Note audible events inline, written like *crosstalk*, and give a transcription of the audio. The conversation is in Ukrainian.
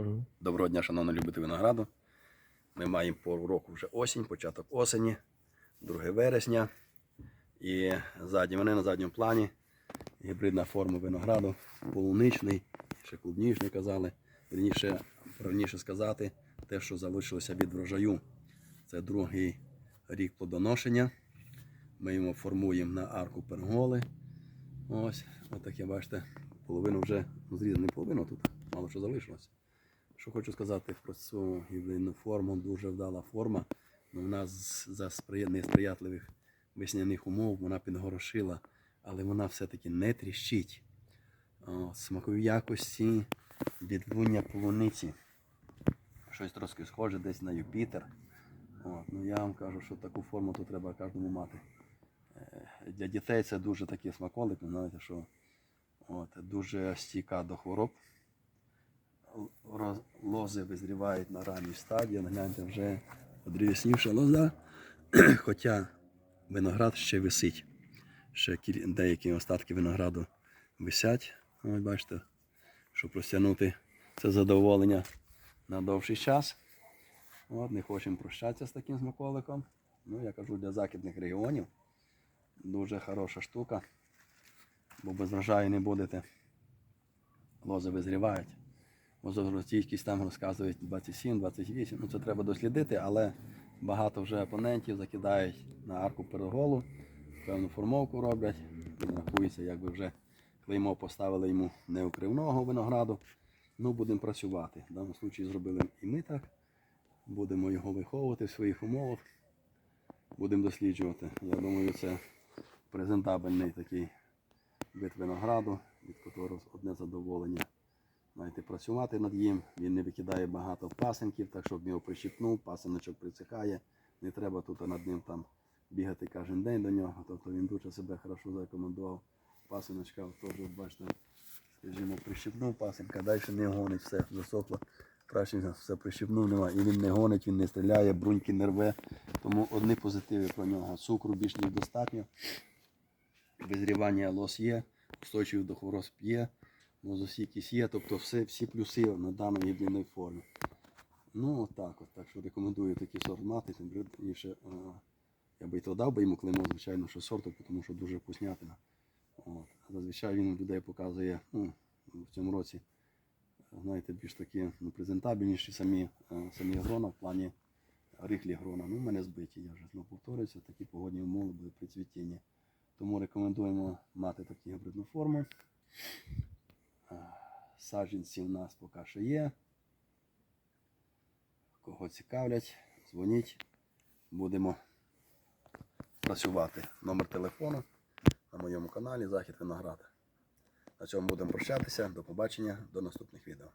Угу. Доброго дня, шановні любителі винограду. Ми маємо пору року вже осінь, початок осені, 2 вересня. І ззаді мене на задньому плані гібридна форма винограду, полуничний, ще клубнічний казали. Вірніше, правильніше сказати, те, що залишилося від врожаю. Це другий рік плодоношення. Ми його формуємо на арку перголи. Ось, отаке, бачите, половину вже ну, зрізано, не половину тут, мало що залишилося. Що хочу сказати про цю гібридну форму, дуже вдала форма. Ну, вона за несприятливих весняних умов вона підгорошила, але вона все-таки не тріщить. О, смакові якості відлуння полуниці. Щось трошки схоже десь на Юпітер. От, ну, я вам кажу, що таку форму тут треба кожному мати. Е, Для дітей це дуже такий смаколик, знаєте, що от, дуже стійка до хвороб. Роз- Лози визрівають на ранній стадії. Гляньте, вже одрівіснівша лоза. *clears throat* Хоча виноград ще висить. Ще деякі остатки винограду висять. Ось бачите, щоб розтягнути це задоволення на довший час. От, не хочемо прощатися з таким смаколиком. Ну, я кажу, для західних регіонів дуже хороша штука, бо без врожаю не будете. Лози визрівають. Возростійкість там розказують 27-28. Ну це треба дослідити, але багато вже опонентів закидають на арку переголу, певну формовку роблять. Рахується, якби вже клеймо поставили йому неукривного винограду. Ну, будемо працювати. В даному випадку зробили і ми так. Будемо його виховувати в своїх умовах. Будемо досліджувати. Я думаю, це презентабельний такий вид винограду, від якого одне задоволення. Знаєте, працювати над ним. Він не викидає багато пасенків, так щоб його прищипнув, пасеночок присихає. Не треба тут над ним там бігати кожен день до нього. Тобто він дуже себе хорошо зарекомендував. Пасеночка теж, бачите, скажімо, прищипнув пасенка, далі не гонить, все засохло. Краще все прищипнув, немає. І він не гонить, він не стріляє, бруньки не рве. Тому одні позитиви про нього. Цукру більш ніж достатньо. Визрівання лос є, устойчивий до хвороб є, мозосійкість є, тобто все, всі плюси на даній гібридній формі. Ну, отак от. Так що рекомендую такий сорт мати. Тим більше, е, я би і то дав би йому клеймо, звичайно, що сорту, тому що дуже вкуснятина. От. Зазвичай він людей показує ну, в цьому році, знаєте, більш такі ну, презентабельніші самі, е, самі грона в плані рихлі грона. Ну, в мене збиті, я вже знову повторююся, такі погодні умови були при цвітінні. Тому рекомендуємо мати таку гібридну форму. Саджанці у нас поки що є. Кого цікавлять, дзвоніть. Будемо працювати. Номер телефону на моєму каналі Захід Виноград. На цьому будемо прощатися. До побачення, до наступних відео.